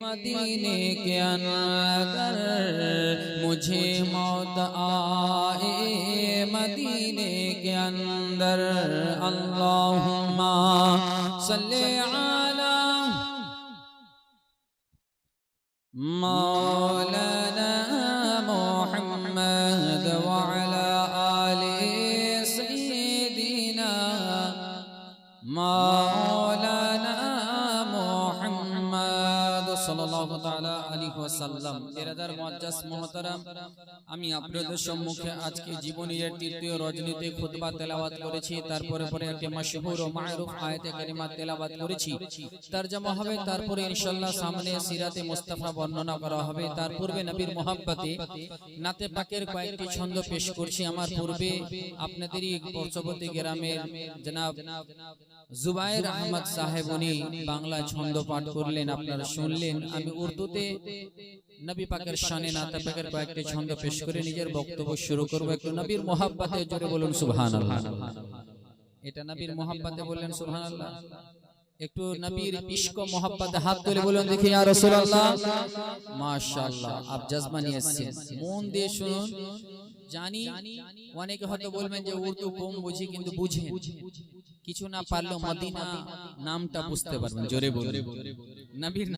مدینے کے اندر مجھے موت آئے مدینے کے اندر اللهم صل على مولانا محمد وعلى آل سيدنا مولانا আমি আপনাদের সম্মুখে আজকে জীবনের তৃতীয় রজনীতে খুতবা তেলাওয়াত করেছি, তারপরে পরে একটি মাশহুর ও মারুফ আয়াতে কারিমা তেলাওয়াত করেছি। তরজমা হবে, তারপরে ইনশাআল্লাহ সামনে সিরাতে মুস্তাফা বর্ণনা করা হবে। তার পূর্বে নবীর মোহাব্বতে নাতে পাকের কয়েকটি ছন্দ পেশ করছি। আমার পূর্বে আপনাদেরই পর্চবর্তী গ্রামের জনাব জুবাইর আহমদ সাহেব, উনি বাংলা ছন্দ পাঠ করলেন, আপনারা শুনলেন। আমি উর্দুতে নবী পাকের শানে নাতে পাকের কয়েকটি ছন্দ পেশ করে নিজের বক্তব্য শুরু করব একটু নবীর মোহাব্বতে জোরে বলুন, সুবহানাল্লাহ। এটা নবীর মোহাব্বতে বললেন, সুবহানাল্লাহ। একটু নবীর ইশক মোহাব্বতে হাত তুলে বলুন দেখি মন দিয়ে শুনুন। জানি অনেকে হয়তো বলবেন যে উর্দু কম বুঝি, কিন্তু বুঝেন। কিছু না পারলেও মদিনা নামটা বুঝতে পারবেন, জোরে বলুন। নবীর